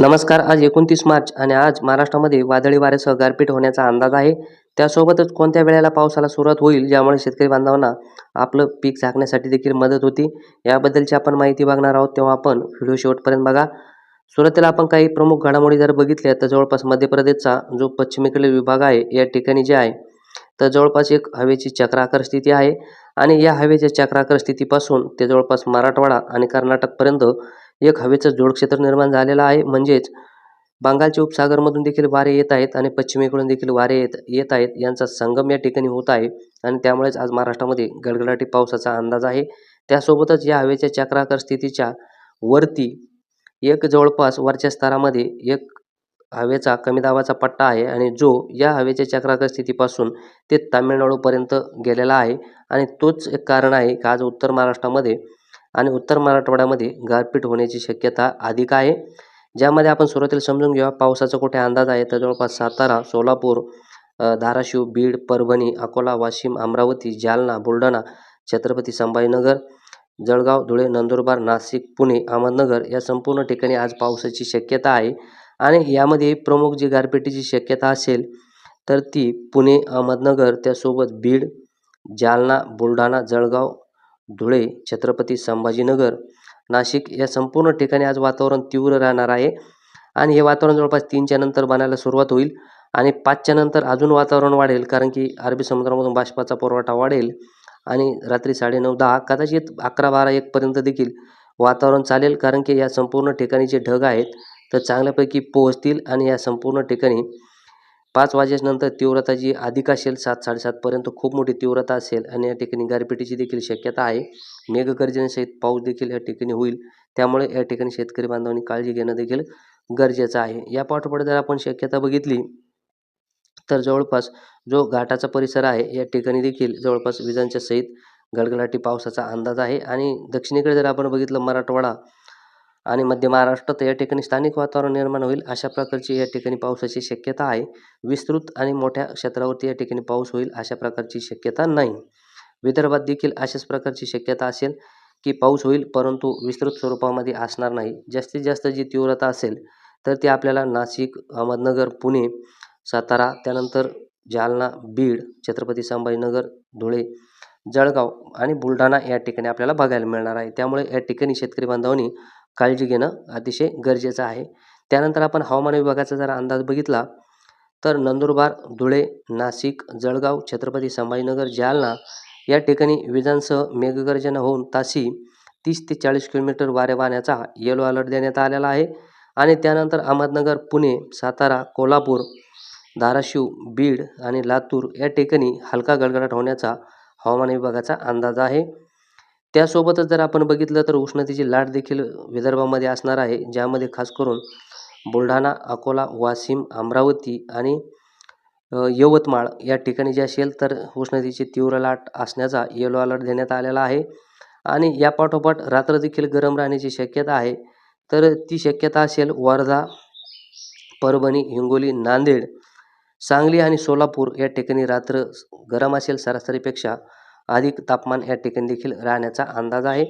नमस्कार आज एकोणतीस मार्च आणि आज महाराष्ट्रामध्ये वादळी वाऱ्यासह गारपीट होण्याचा अंदाज आहे. त्यासोबतच कोणत्या वेळेला पावसाला सुरुवात होईल ज्यामुळे शेतकरी बांधवांना आपलं पीक झाकण्यासाठी देखील मदत होती याबद्दलची आपण माहिती बघणार आहोत तेव्हा आपण व्हिडिओ शेवटपर्यंत बघा. सुरुवातीला आपण काही प्रमुख घडामोडी जर बघितल्या तर जवळपास मध्य प्रदेशचा जो पश्चिमेकडील विभाग आहे या ठिकाणी जे आहे तर जवळपास एक हवेची चक्राकार स्थिती आहे. आणि या हवेच्या चक्राकार स्थितीपासून ते जवळपास मराठवाडा आणि कर्नाटकपर्यंत एक हवेचं जोडक्षेत्र निर्माण झालेलं आहे. म्हणजेच बंगालच्या उपसागरमधून देखील वारे येत आहेत आणि पश्चिमेकडून देखील वारे येत येत आहेत. यांचा संगम या ठिकाणी होत आहे आणि त्यामुळेच आज महाराष्ट्रामध्ये गडगडाटी पावसाचा अंदाज आहे. त्यासोबतच या हवेच्या चक्राकार स्थितीच्या वरती एक जवळपास वरच्या स्तरामध्ये एक हवेचा कमी दाबाचा पट्टा आहे आणि जो या हवेच्या चक्राकार स्थितीपासून ते तामिळनाडूपर्यंत गेलेला आहे. आणि तोच एक कारण आहे की आज उत्तर महाराष्ट्रामध्ये आणि उत्तर मराठवाड्यामध्ये गारपीट होण्याची शक्यता अधिक आहे. ज्यामध्ये आपण सुरुवातीला समजून घेऊया पावसाचा कुठे अंदाज आहे तर जवळपास सातारा सोलापूर धाराशिव बीड परभणी अकोला वाशिम अमरावती जालना बुलढाणा छत्रपती संभाजीनगर जळगाव धुळे नंदुरबार नाशिक पुणे अहमदनगर या संपूर्ण ठिकाणी आज पावसाची शक्यता आहे. आणि यामध्ये प्रमुख जी गारपिटीची शक्यता असेल तर ती पुणे अहमदनगर त्यासोबत बीड जालना बुलढाणा जळगाव धुळे छत्रपती संभाजीनगर नाशिक या संपूर्ण ठिकाणी आज वातावरण तीव्र राहणार आहे. आणि हे वातावरण जवळपास तीनच्या नंतर बनायला सुरुवात होईल आणि पाचच्या नंतर अजून वातावरण वाढेल कारण की अरबी समुद्रामधून बाष्पाचा पुरवठा वाढेल आणि रात्री साडेनऊ दहा कदाचित अकरा बारा एकपर्यंत देखील वातावरण चालेल कारण की या संपूर्ण ठिकाणी जे ढग आहेत. तर चांगल्यापैकी पोहोचतील आणि या संपूर्ण ठिकाणी पाच वाजेनंतर तीव्रता जी अधिक असेल सात साडेसातपर्यंत खूप मोठी तीव्रता असेल आणि या ठिकाणी गारपिटीची देखील शक्यता आहे. मेघगर्जनेसहित पाऊस देखील या ठिकाणी होईल. त्यामुळे या ठिकाणी शेतकरी बांधवांनी काळजी घेणं देखील गरजेचं आहे. या पाठोपाठ जर आपण शक्यता बघितली तर जवळपास जो घाटाचा परिसर आहे या ठिकाणी देखील जवळपास विजांच्या सहित गडगडाटी पावसाचा अंदाज आहे. आणि दक्षिणेकडे जर आपण बघितलं मराठवाडा आणि मध्य महाराष्ट्रात या ठिकाणी स्थानिक वातावरण निर्माण होईल. अशा प्रकारची या ठिकाणी पावसाची शक्यता आहे. विस्तृत आणि मोठ्या क्षेत्रावरती या ठिकाणी पाऊस होईल अशा प्रकारची शक्यता नाही. विदर्भात देखील अशाच प्रकारची शक्यता असेल की पाऊस होईल परंतु विस्तृत स्वरूपामध्ये असणार नाही. जास्तीत जास्त जी तीव्रता असेल तर ती आपल्याला नाशिक अहमदनगर पुणे सातारा त्यानंतर जालना बीड छत्रपती संभाजीनगर धुळे जळगाव आणि बुलढाणा या ठिकाणी आपल्याला बघायला मिळणार आहे. त्यामुळे या ठिकाणी शेतकरी बांधवांनी काळजी घेणं अतिशय गरजेचं आहे. त्यानंतर आपण हवामान विभागाचा जर अंदाज बघितला तर नंदुरबार धुळे नाशिक जळगाव छत्रपती संभाजीनगर जालना या ठिकाणी विजांसह मेघगर्जना होऊन ताशी तीस ते चाळीस किलोमीटर वारे वाहण्याचा येलो अलर्ट देण्यात आलेला आहे. आणि त्यानंतर अहमदनगर पुणे सातारा कोल्हापूर धाराशिव बीड आणि लातूर या ठिकाणी हलका गडगडाट होण्याचा हवामान विभागाचा अंदाज आहे. त्यासोबतच जर आपण बघितलं तर उष्णतेची लाट देखील विदर्भामध्ये असणार आहे ज्यामध्ये खास करून बुलढाणा अकोला वाशिम अमरावती आणि यवतमाळ या ठिकाणी जे असेल तर उष्णतेची तीव्र लाट असण्याचा येलो अलर्ट देण्यात आलेला आहे. आणि या पाठोपाठ रात्र देखील गरम राहण्याची शक्यता आहे. तर ती शक्यता असेल वर्धा परभणी हिंगोली नांदेड सांगली आणि सोलापूर या ठिकाणी रात्र गरम असेल सरासरीपेक्षा. अधिक तापमान या ठिकाणी देखील राहण्याचा अंदाज आहे.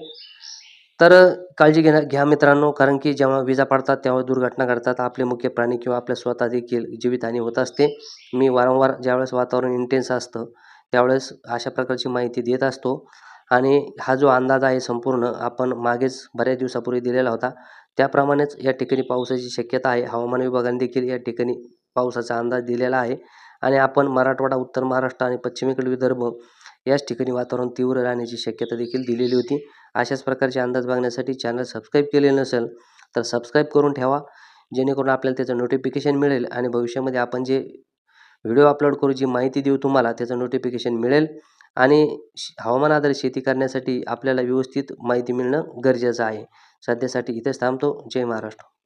तर काळजी घेण्या घ्या मित्रांनो कारण की जेव्हा विजा पडतात तेव्हा दुर्घटना घडतात. आपले मुख्य प्राणी किंवा आपल्या स्वतः देखील जीवितहानी होत असते. मी वारंवार ज्यावेळेस वातावरण इंटेन्स असतं त्यावेळेस अशा प्रकारची माहिती देत असतो. आणि हा जो अंदाज आहे संपूर्ण आपण मागेच बऱ्याच दिवसापूर्वी दिलेला होता. त्याप्रमाणेच या ठिकाणी पावसाची शक्यता आहे. हवामान विभागाने देखील या ठिकाणी पावसाचा अंदाज दिलेला आहे. आणि आपण मराठवाडा उत्तर महाराष्ट्र आणि पश्चिमेकडील विदर्भ याच ठिकाणी वातावरण तीव्र राहण्याची शक्यता देखील दिलेली होती. अशाच प्रकारचे अंदाज बघण्यासाठी चॅनल सबस्क्राईब केलेलं नसेल तर सबस्क्राईब करून ठेवा. जेणेकरून आपल्याला त्याचं नोटिफिकेशन मिळेल आणि भविष्यामध्ये आपण जे व्हिडिओ अपलोड करू जी माहिती देऊ तुम्हाला त्याचं नोटिफिकेशन मिळेल. आणि श- हवामान आधारित शेती करण्यासाठी आपल्याला व्यवस्थित माहिती मिळणं गरजेचं आहे. सध्यासाठी इथेच थांबतो. जय महाराष्ट्र.